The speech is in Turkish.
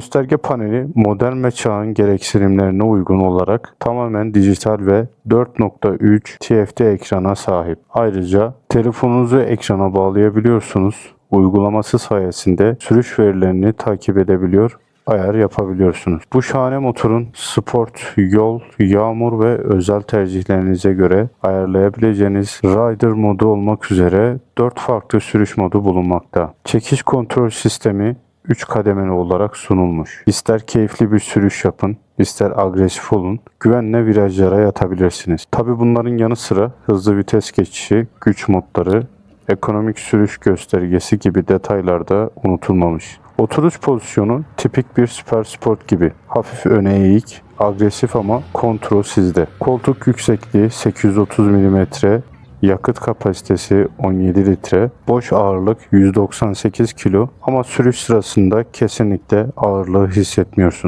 Gösterge paneli modern ve çağın gereksinimlerine uygun olarak tamamen dijital ve 4.3 TFT ekrana sahip. Ayrıca telefonunuzu ekrana bağlayabiliyorsunuz. Uygulaması sayesinde sürüş verilerini takip edebiliyor ayar yapabiliyorsunuz. Bu şahane motorun sport, yol, yağmur ve özel tercihlerinize göre ayarlayabileceğiniz Rider modu olmak üzere 4 farklı sürüş modu bulunmakta. Çekiş kontrol sistemi 3 kademeli olarak sunulmuş. İster keyifli bir sürüş yapın, ister agresif olun, güvenle virajlara yatabilirsiniz. Tabi bunların yanı sıra hızlı vites geçişi, güç modları, ekonomik sürüş göstergesi gibi detaylar da unutulmamış. Oturuş pozisyonu tipik bir süper sport gibi. Hafif öne eğik, agresif ama kontrol sizde. Koltuk yüksekliği 830 mm, yakıt kapasitesi 17 litre, boş ağırlık 198 kilo ama sürüş sırasında kesinlikle ağırlığı hissetmiyorsunuz.